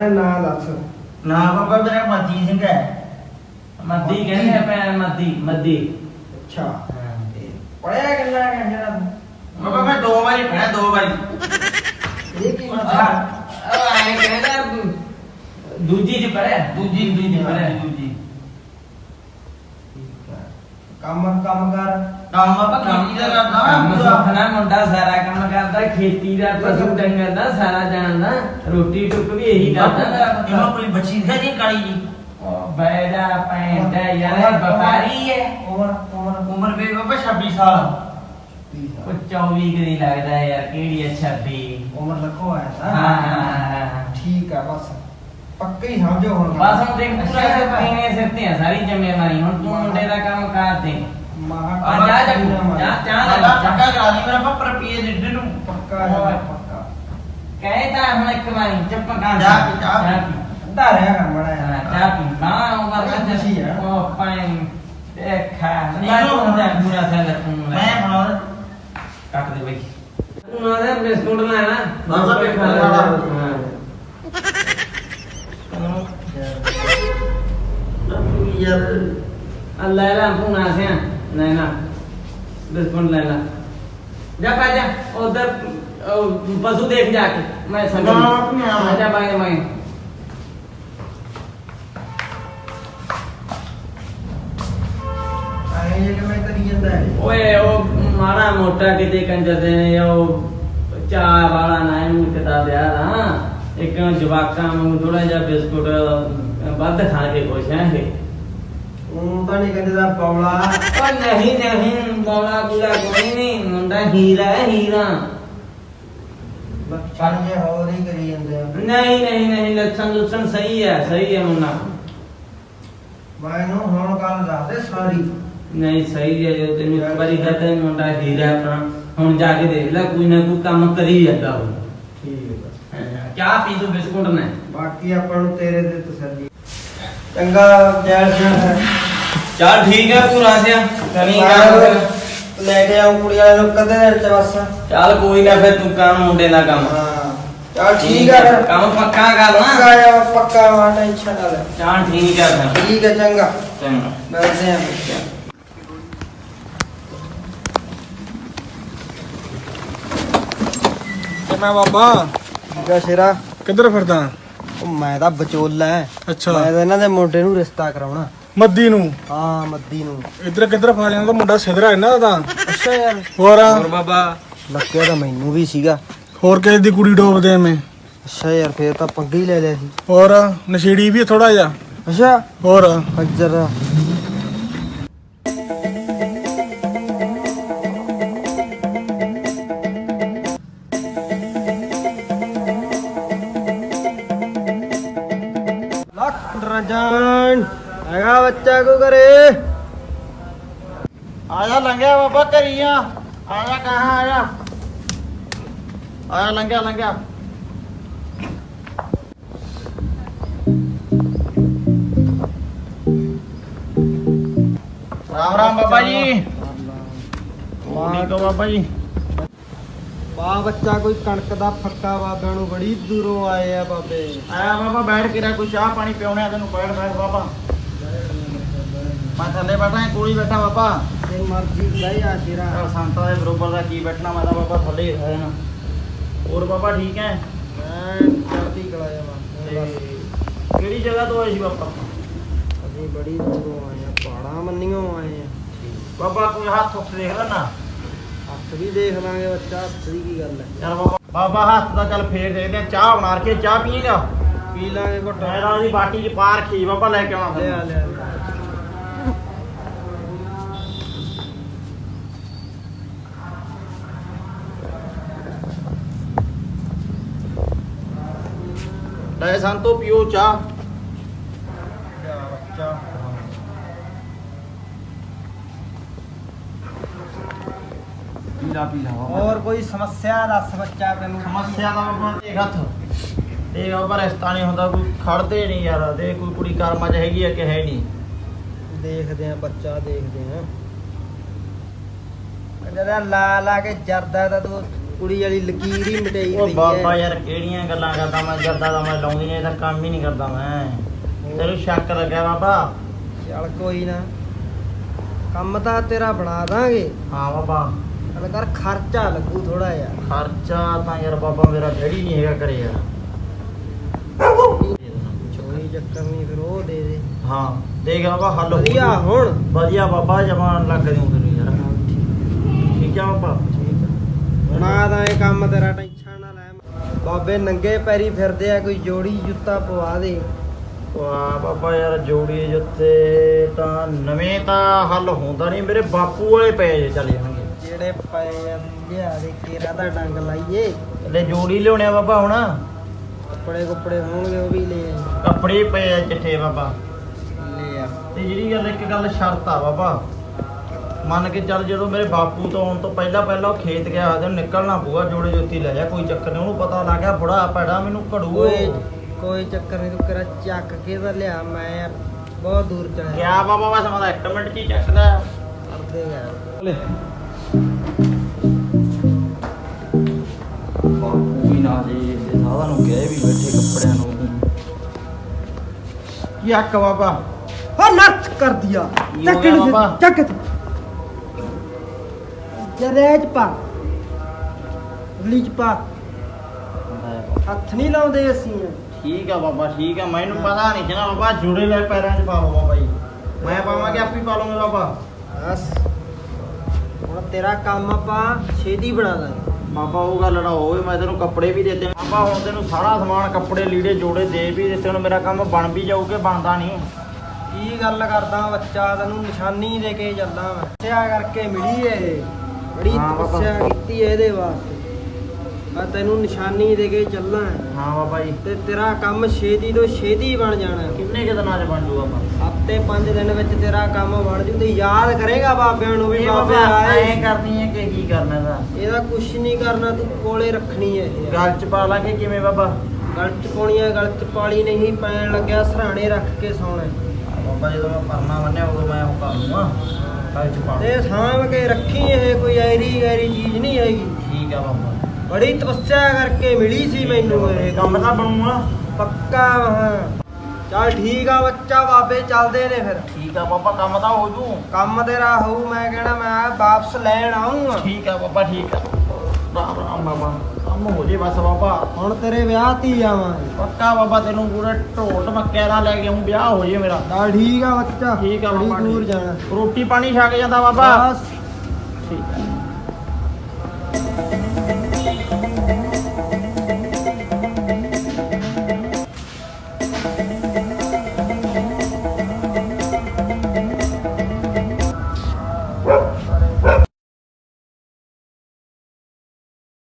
ਨਾ ਦੱਸ। ਨਾ ਬਾਬਾ ਮੇਰਾ ਮੱਦੀ ਸਿੰਘ ਹੈ। ਮੱਦੀ ਕਹਿੰਦੇ ਆ ਭੈਣ ਮੱਦੀ ਮੱਦੀ। ਅੱਛਾ। ਤੇ ਪੜਿਆ ਕਿੰਨਾ ਕਹਿੰਦਾ ਤੂੰ ਬਾਬਾ ਮੈਂ ਦੋ ਵਾਰੀ ਪੜਿਆ ਦੋ ਵਾਰੀ। ਇਹ ਕੀ ਮਤਲਬ? ਆਏ ਕਹਿੰਦਾ ਦੂਜੀ ਚ ਪੜਿਆ ਦੂਜੀ ਦੂਜੀ ਚ ਪੜਿਆ ਦੂਜੀ ਕੰਮ ਕੰਮ ਕਰ ਕੰਮ ਬਾਬਾ ਖੇਤੀ ਦਾ ਕਰਦਾ ਸੁਖਣਾ ਮੁੰਡਾ ਸਾਰਾ ਕੰਮ ਕਰਦਾ ਖੇਤੀ ਦਾ ਪਸ਼ੂ ਡੰਗਰ ਦਾ ਸਾਰਾ ਜਾਣਦਾ ਰੋਟੀ ਟੁੱਕ ਵੀ ਇਹੀ ਕਰਦਾ। ਮੇਰਾ ਇਹਨੂੰ ਪੁੱਤ ਕੋਈ ਬੱਚੀ ਦਿਖਾਈ ਨਹੀਂ ਕਾਲੀ ਜੀ? ਉਹ ਬੈਦਾ ਪੈਂਦਾ ਯਾਰ ਇਹ ਵਪਾਰੀ ਹੈ? ਉਮਰ ਉਮਰ ਉਮਰ ਵੀ ਬਾਬਾ 26 ਸਾਲ। ਉਹ 24 ਕਦੀ ਲੱਗਦਾ ਯਾਰ ਕਿਹੜੀ ਹੈ 26 ਉਮਰ ਲੱਖੋ ਆਇਆ ਹਾਂ ਤਾਂ ਹਾਂ ਹਾਂ। ਠੀਕ ਆ ਬਸ। ਪੱਕਾ ਹੀ ਸਮਝੋ ਹੁਣ। ਬਸ ਹੁਣ ਦੇਖ ਪੂਰਾ ਸਿਰ ਤੀਨੇ ਸਿਰ ਤੇ ਆ ਸਾਰੀ ਜ਼ਿੰਮੇਵਾਰੀ? ਹੁਣ ਤੂੰ ਮੁੰਡੇ ਦਾ ਕੰਮ ਕਰ ਦੇ। ਮਹਾ ਆ ਜਾ ਜਾ ਜਾ ਜਾ ਬਾਬਾ ਜਾ ਪੱਕਾ ਕਰਾ ਦੀ ਮੇਰਾ ਪਾਪਾ ਰੁਪਏ ਦੇ ਨੂੰ। ਪੱਕਾ ਹੈ ਪੱਕਾ। ਕਹੇ ਤਾਂ ਹੁਣ ਇੱਕ ਵਾਰੀ ਚੁੱਪ ਜਾ ਜਾ ਕਰ ਮੜਾ ਪੀ। ਉਹ। ਉਹ ਪਾਣੀ ਦੇਖਾ। ਨਹੀਂ ਹੁੰਦਾ ਪੂਰਾ ਸਾਲ ਮੈਂ ਕੱਟ ਦੇ ਬਈ। ਬਿਸਕੁਟ ਲਾ। ਨਾ ਨਾ ਲੈ ਲੈ ਪਸ਼ੂ ਦੇਖ ਜਾ ਕੇ ਮੈਂ ਸਮਝ ਨਾ, ਆਪਣੇ ਆਪ। ਜਾ ਬਾਈ ਬਾਈ ਆਏ ਜੇ ਕਿ ਮੈਂ ਕਰੀ ਜਾਂਦਾ ਹੈ? ਓਏ ਉਹ ਮਾੜਾ ਮੋਟਾ ਕਿਤੇ ਕੰਜਰ ਦੇ ਨੇ ਉਹ ਚਾਹ ਵਾਲਾ ਨਾ ਇਹਨੂੰ ਕਿਤਾ ਦਿਆ ਨਾ ਇੱਕ ਜਵਾਕਾਂ ਨੂੰ ਥੋੜਾ ਜਿਹਾ ਬਿਸਕੁਟ ਵੱਧ ਖਾ ਕੇ ਖੁਸ਼ ਹੈਗੇ ਉਹ ਤਾਂ ਨਹੀਂ ਕਹਿੰਦੇ ਦਾ ਪੌਲਾ ਓ ਨਹੀਂ ਨਹੀਂ ਬੋਲਾ ਬੁਲਾ ਕੋਈ ਨਹੀਂ ਮੁੰਡਾ ਹੀਰਾ ਹੈ ਹੀਰਾ। ਬੱਚਨ ਜੇ ਹੋਰ ਹੀ ਕਰੀ ਜਾਂਦੇ ਆ। ਨਹੀਂ ਨਹੀਂ ਨਹੀਂ ਲੱਛਣ ਲੁੱਛਣ ਸਹੀ ਹੈ ਸਹੀ ਹੈ ਮੁੰਡਾ। ਮੈਨੂੰ ਹੁਣ ਗੱਲ ਦੱਸ ਦੇ ਸਾਰੀ। ਨਹੀਂ ਸਹੀ ਹੈ ਜੋ ਤੈਨੂੰ ਇੱਕ ਵਾਰੀ ਕਹਤਾ ਹੈ ਮੁੰਡਾ ਹੀਰਾ ਆਪਣਾ। ਹੁਣ ਜਾ ਕੇ ਦੇਖ ਲੈ ਕੋਈ ਨਾ ਕੋਈ ਕੰਮ ਕਰੀ ਜਾਂਦਾ ਉਹ। ਠੀਕ ਹੈ। ਚਾਹ ਪੀ ਤੂੰ ਬਿਸਕੁਟ ਨੇ ਬਾਕੀ ਆਪਾਂ ਨੂੰ ਤੇਰੇ ਤੇ ਤਸੱਲੀ। ਚੰਗਾ ਜੈ ਸਿੰਘ ਚੱਲ ਠੀਕ ਹੈ ਪੂਰਾ ਸਿਆ ਕਰੀ ਮੈਂ ਲੈ ਕੇ ਆਉਂ ਕੁੜੀ ਵਾਲੇ ਨੂੰ ਕਦੇ ਦਿਨ ਚ ਬਸ। ਚੱਲ ਕੋਈ ਨਾ ਫਿਰ ਤੂੰ ਕੰਮ ਮੁੰਡੇ ਨਾਲ ਕੰਮ। ਹਾਂ। ਚਲ ਠੀਕ ਆ ਫਿਰ। ਕੰਮ ਪੱਕਾ ਕਰ ਪੱਕਾ ਨਾ ਆ ਪੱਕਾ ਵਾ ਟੈਨਸ਼ਨ ਨਾ ਲੈ। ਚੱਲ ਠੀਕ ਹੈ ਫਿਰ। ਠੀਕ ਹੈ ਚੰਗਾ। ਚੰਗਾ। ਮਿਲਦੇ ਆਂ। ਤੇ ਮੈਂ ਬਾਬਾ? ਠੀਕ ਸ਼ੇਰਾ। ਕਿੱਧਰ ਫਿਰਦਾ? ਉਹ ਮੈਂ ਤਾਂ ਵਿਚੋਲਾ ਐ। ਅੱਛਾ। ਮੈਂ ਤਾਂ ਇਹਨਾਂ ਦੇ ਮੁੰਡੇ ਨੂੰ ਰਿਸ਼ਤਾ ਕਰਾਉਣਾ। ਮੱਦੀ ਨੂੰ। ਹਾਂ ਮੱਦੀ ਨੂੰ। ਇੱਧਰ ਕਿੱਧਰ ਫਾ ਜਾਂਦਾ ਮੁੰਡਾ ਸਿਧਰਾ ਇਹਨਾਂ ਦਾ ਤਾਂ ਅੱਛਾ ਯਾਰ। ਹੋਰ ਹੋਰ ਬਾਬਾ। ਲੱਗਿਆ ਤਾਂ ਮੈਨੂੰ ਵੀ ਸੀਗਾ। ਹੋਰ ਕਿਸੇ ਦੀ ਕੁੜੀ ਡੋਬਦੇ ਐਵੇਂ? ਅੱਛਾ ਯਾਰ ਫੇਰ ਤਾਂ ਪੰਗੇ ਹੀ ਲੈ ਲਿਆ ਸੀ। ਹੋਰ ਨਸ਼ੇੜੀ ਵੀ ਥੋੜਾ ਜਿਹਾ? ਅੱਛਾ। ਹੋਰ ਲੱਖ ਰਜਾਨ ਹੈਗਾ ਬੱਚਾ ਕੋ ਕਰੇ ਆਇਆ ਲੰਘਿਆ ਬਾਬਾ ਕਰੀਆ ਆਇਆ ਕਹਾਂ ਆਇਆ ਆਇਆ ਲੰਘਿਆ ਲੰਘਿਆ। ਰਾਮ ਰਾਮ ਬਾਬਾ ਜੀ। ਠੀਕ ਹੋ ਬਾਬਾ ਜੀ। ਬਾ ਬੱਚਾ ਕੋਈ ਕਣਕ ਦਾ ਫੱਕਾ ਬਾਬਿਆਂ ਨੂੰ ਬੜੀ ਦੂਰੋਂ ਆਏ ਆ ਬਾਬੇ। ਆਇਆ ਬਾਬਾ, ਬੈਠ ਕੇ ਰਾ ਕੋਈ ਚਾਹ ਪਾਣੀ ਪਿਉਣਿਆ ਤੈਨੂੰ, ਬੈਠ ਬੈਠ ਬਾਬਾ। ਮੈਂ ਥੱਲੇ ਬੈਠਾ ਕੋਲੀ ਬੈਠਾ ਬਾਬਾ। ਤੇ ਮਰਜ਼ੀ ਬਈ ਆ ਤੇਰਾ। ਯਾਰ ਸੰਤਾਂ ਦੇ ਬਰੋਬਰ ਦਾ ਕੀ ਬੈਠਣਾ ਮੈਂ ਤਾਂ ਬਾਬਾ ਥੱਲੇ ਹੀ ਰਹਿਣਾ। ਹੋਰ ਬਾਬਾ ਠੀਕ ਹੈ? ਮੈਂ ਚੜਦੀ ਕਲਾ ਜਾਵਾਂ ਤੇ ਕਿਹੜੀ ਜਗ੍ਹਾ ਤੋਂ ਆਏ ਸੀ ਬਾਬਾ? ਅਸੀਂ ਬੜੀ ਦੂਰੋਂ ਆਏ ਆ ਪਹਾੜਾਂ ਮੰਨੀਆਂ ਆਏ ਆ ਬਾਬਾ ਕੋਈ ਹੱਥ ਉੱਤੇ ਦੇਖ ਲੈਣਾ? ਹੱਥ ਵੀ ਦੇਖ ਲਾਂਗੇ ਬੱਚਾ ਹੱਥ ਦੀ ਕੀ ਗੱਲ ਹੈ? ਯਾਰ ਬਾਬਾ ਬਾਬਾ ਹੱਥ ਦਾ ਚੱਲ ਫੇਰ ਦੇਖਦੇ ਆ ਚਾਹ ਬਣਾ ਕੇ ਚਾਹ ਪੀਏਗਾ ਪੀ ਲਾਂਗੇ ਘੁੱਟ। ਟਾਇਰਾਂ ਦੀ ਬਾਟੀ 'ਚ ਪਾ ਰੱਖੀ ਬਾਬਾ ਲੈ ਕੇ ਆਉਣਾ ਲਿਆ ਫਿਰ। ਲਿਆ। ਲੈ ਸੰਤੋ ਪੀਓ ਚਾਹ। ਪੀਲਾ ਪੀਲਾ ਹੋਰ ਕੋਈ ਸਮੱਸਿਆ ਦੱਸ ਬੱਚਾ ਤੈਨੂੰ? ਸਮੱਸਿਆ ਦਾ ਬਾਬਾ ਦੇਖ ਹੱਥ। ਇਹ ਬਾਬਾ ਰਿਸ਼ਤਾ ਨਹੀਂ ਹੁੰਦਾ ਕੋਈ ਖੜਦੇ ਨਹੀਂ ਯਾਰ। ਦੇ ਕੋਈ ਕੁੜੀ ਕਰਮਾਂ 'ਚ ਹੈਗੀ ਆ ਕਿ ਹੈ ਨਹੀਂ? ਦੇਖਦੇ ਆ ਬੱਚਾ ਦੇਖਦੇ ਆ। ਜਿਹੜਾ ਲਾ ਲਾ ਕੇ ਜਰਦਾ ਤਾਂ ਤੂੰ ਕੁੜੀ ਵਾਲੀ ਲਕੀਰ ਹੀ ਮਟਾਈ ਉਹ ਪਈ ਬਾਬਾ ਹੈ। ਯਾਰ ਕਿਹੜੀਆਂ ਗੱਲਾਂ ਕਰਦਾ ਮੈਂ ਜਰਦਾ ਦਾ ਮੈਂ ਲਾਉਂਦੀ ਨਹੀਂ ਇਹਦਾ ਕੰਮ ਹੀ ਨਹੀਂ ਕਰਦਾ ਮੈਂ। ਤੈਨੂੰ ਸ਼ੱਕ ਲੱਗਿਆ ਬਾਬਾ? ਚੱਲ ਕੋਈ ਨਾ। ਕੰਮ ਤਾਂ ਤੇਰਾ ਬਣਾ ਦਾਂਗੇ। ਹਾਂ ਬਾਬਾ। ਚੱਲ ਕਰ ਖਰਚਾ ਲੱਗੂ ਥੋੜਾ ਜਿਹਾ। ਖਰਚਾ ਤਾਂ ਯਾਰ ਬਾਬਾ ਮੇਰਾ ਡੈਡੀ ਨਹੀਂ ਹੈਗਾ ਕਰੇ ਯਾਰ। ਕੋਈ ਚੱਕਰ ਨਹੀਂ ਫਿਰ ਉਹ ਦੇ ਦੇ। ਹਾਂ ਦੇਖ ਬਾਬਾ ਹੱਲ ਹੋ ਵਧੀਆ। ਹੁਣ। ਵਧੀਆ ਬਾਬਾ ਜਮਾਨ ਲੱਗ ਦਿਉ ਤੈਨੂੰ ਯਾਰ। ਠੀਕ ਆ ਬਾਬਾ। ਬਣਾ ਦਾ ਇਹ ਕੰਮ ਤੇਰਾ ਟੈਨਸ਼ਨ ਨਾ ਲੈ। ਬਾਬੇ ਨੰਗੇ ਪੈਰੀ ਫਿਰਦੇ ਆ ਕੋਈ ਜੋੜੀ ਜੁੱਤਾ ਪਵਾ ਦੇ। ਵਾਹ ਬਾਬਾ ਯਾਰ ਜੋੜੀ ਜੁੱਤੇ ਤਾਂ ਨਵੇਂ ਤਾਂ ਹੱਲ ਹੁੰਦਾ ਨਹੀਂ ਮੇਰੇ ਬਾਪੂ ਵਾਲੇ ਪਏ ਜੇ ਚੱਲ ਜਾਣਗੇ। ਜਿਹੜੇ ਪਏ ਆ ਲਿਆ ਦੇ ਕੇਰਾ ਦਾ ਡੰਗ ਲਾਈਏ। ਲੈ ਜੋੜੀ ਲਿਆਉਣੇ ਆ ਬਾਬਾ ਹੁਣ। ਕੱਪੜੇ ਕੁੱਪੜੇ ਹੋਣਗੇ ਉਹ ਵੀ ਲੈ। ਕੱਪੜੇ ਪਏ ਆ ਚਿੱਠੇ ਬਾਬਾ। ਲੈ ਆ। ਤੇ ਜਿਹੜੀ ਗੱਲ ਇੱਕ ਗੱਲ ਸ਼ਰਤ ਆ ਬਾਬਾ। ਮੰਨ ਕੇ ਚੱਲ ਜਦੋਂ ਮੇਰੇ ਬਾਪੂ ਤੋਂ ਆਉਣ ਤੋਂ ਪਹਿਲਾਂ ਪਹਿਲਾਂ ਉਹ ਖੇਤ ਗਿਆ ਉਹਦੇ ਨਿਕਲਣਾ ਪਊਗਾ ਜੋੜੇ ਜੋਤੀ ਲੈ ਜਾ ਕੋਈ ਚੱਕਰ ਨਹੀਂ ਉਹਨੂੰ ਪਤਾ ਲੱਗ ਗਿਆ ਬੁੜਾ ਪੈੜਾ ਮੈਨੂੰ ਘੜੂ ਕੋਈ ਕੋਈ ਚੱਕਰ ਨਹੀਂ ਤੂੰ ਕਰਾ ਚੱਕ ਕੇ ਤਾਂ ਲਿਆ ਮੈਂ ਯਾਰ ਬਹੁਤ ਦੂਰ ਚਲਾ ਗਿਆ ਬਾਬਾ ਬਸ ਮੈਂ ਇੱਕ ਮਿੰਟ ਚ ਹੀ ਚੱਕਦਾ ਕਰਦੇ ਯਾਰ। ਬਾਪੂ ਵੀ ਨਾ ਜੀ ਤੇ ਸਾਧਾ ਨੂੰ ਗਏ ਵੀ ਬੈਠੇ ਕੱਪੜਿਆਂ ਨੂੰ। ਕੀ ਹੱਕ ਬਾਬਾ? ਹੋ ਨੱਚ ਕਰ ਦਿਆ ਕੀ ਹੋ ਜਰੇਜ ਪਾ। ਲੀਚ ਪਾ। ਹੱਥ ਨਹੀਂ ਲਾਉਂਦੇ ਅਸੀਂ। ਠੀਕ ਆ ਬਾਬਾ ਠੀਕ ਆ। ਮੈਨੂੰ ਪਤਾ ਨਹੀਂ ਸੀ ਨਾ ਬਾਬਾ ਜੁੜੇ ਲੈ ਪੈਰਾਂ 'ਚ ਪਾ ਲਓ ਬਾਬਾ ਜੀ। ਮੈਂ ਪਾਵਾਂਗੇ ਆਪੇ ਪਾ ਲਵਾਂਗੇ ਬਾਬਾ? ਬਸ। ਹੁਣ ਤੇਰਾ ਕੰਮ ਆਪਾਂ ਛੇਤੀ ਬਣਾ ਦਾਂਗੇ। ਬਾਬਾ ਉਹ ਗੱਲ ਨਾ ਹੋਵੇ ਮੈਂ ਤੈਨੂੰ ਕੱਪੜੇ ਵੀ ਦਿੱਤੇ ਬਾਬਾ ਹੁਣ ਤੈਨੂੰ ਸਾਰਾ ਸਮਾਨ ਕੱਪੜੇ ਲੀੜੇ ਜੋੜੇ ਦੇ ਵੀ ਦਿੱਤੇ ਹੁਣ ਮੇਰਾ ਕੰਮ ਬਣ ਵੀ ਜਾਊ ਕਿ ਬਣਦਾ ਨਹੀਂ? ਕੀ ਗੱਲ ਕਰਦਾ ਬੱਚਾ? ਤੈਨੂੰ ਨਿਸ਼ਾਨੀ ਦੇ ਕੇ ਚੱਲਦਾ ਮੈਂ ਤਪੱਸਿਆ ਕਰਕੇ ਮਿਲੀ ਇਹ ਬੜੀ ਹਾਂ ਬਾਬਾ। ਤਪੱਸਿਆ ਕੀਤੀ ਇਹਦੇ ਵਾਸਤੇ। ਮੈਂ ਤੈਨੂੰ ਨਿਸ਼ਾਨੀ ਦੇ ਕੇ ਚੱਲਾਂ ਹਾਂ। ਬਾਬਾ ਜੀ। ਤੇ ਤੇਰਾ ਕੰਮ ਛੇਤੀ ਤੋਂ ਛੇਤੀ ਬਣ ਜਾਣਾ ਕਿੰਨੇ ਕੁ ਦਿਨਾਂ 'ਚ ਬਣ ਜੂ ਆਪਾਂ ਹਫ਼ਤੇ 5 ਦਿਨ ਵਿੱਚ ਤੇਰਾ ਕੰਮ ਬਣ ਜੂ ਤੇ ਯਾਦ ਕਰੇਗਾ ਬਾਬਿਆਂ ਨੂੰ ਵੀ ਇਹ ਬਾਬੇ ਬਾਬਾ ਐ ਆਏ ਕਰਨੀ ਹੈ ਕਿ ਕੀ ਕਰਨਾ ਇਹਦਾ? ਇਹਦਾ ਕੁਛ ਨਹੀਂ ਕਰਨਾ ਤੂੰ ਕੋਲੇ ਰੱਖਣੀ ਹੈ। ਇਹ ਗੱਲ 'ਚ ਪਾ ਲਾਂਗੇ ਕਿਵੇਂ ਬਾਬਾ? ਗਲ ਚ ਪਾਉਣੀ ਹੈ ਗਲ ਚ ਪਾਲੀ ਨਹੀਂ ਪੈਣ ਲੱਗਿਆ ਸਰਾਣੇ ਰੱਖ ਕੇ ਸੌਣਾ ਹੈ। ਬਾਬਾ ਜਦੋਂ ਮੈਂ ਪਰਨਾ ਬੰਨਿਆ ਉਦੋਂ ਮੈਂ ਉਹ ਕਰ ਲੂੰਗਾ ਤੇ ਸਾਂਭ ਕੇ ਰੱਖੀ ਇਹ ਕੋਈ ਐਰੀ ਗੈਰੀ ਚੀਜ਼ ਨਹੀਂ ਹੈਗੀ। ਠੀਕ ਆ ਬਾਬਾ ਬੜੀ ਤਪੱਸਿਆ ਕਰਕੇ ਮਿਲੀ ਸੀ ਮੈਨੂੰ ਇਹ। ਕੰਮ ਤਾਂ ਬਣੂਗਾ। ਪੱਕਾ ਹਾਂ। ਚੱਲ ਠੀਕ ਆ ਬੱਚਾ ਬਾਬੇ ਚੱਲਦੇ ਨੇ ਫਿਰ। ਠੀਕ ਆ ਬਾਬਾ ਕੰਮ ਤਾਂ ਹੋ ਜੂ। ਕੰਮ ਤੇਰਾ ਹੋਊ ਮੈਂ ਕਹਿਣਾ ਮੈਂ ਵਾਪਸ ਲੈਣ ਆਉਂਗਾ ਠੀਕ ਆ ਬਾਬਾ ਠੀਕ ਆ। ਰਾਮ ਰਾਮ ਬਾਬਾ। ਕੰਮ ਹੋ ਜੇ ਬਸ ਬਾਬਾ। ਹੁਣ ਤੇਰੇ ਵਿਆਹ ਤੀ ਜਾਵਾਂਗੇ ਪੱਕਾ ਬਾਬਾ ਤੈਨੂੰ ਪੂਰੇ ਢੋਲ ਦਾ ਲੈ ਕੇ ਆਉਂ ਵਿਆਹ ਹੋ ਜੇ ਮੇਰਾ। ਠੀਕ ਆ ਬੱਚਾ। ਠੀਕ ਆ ਬੜੀ ਬਾਬਾ ਦੂਰ ਠੀਕ। ਜਾਣਾ। ਰੋਟੀ ਪਾਣੀ ਛਕ ਜਾਂਦਾ ਬਾਬਾ। ਬਸ।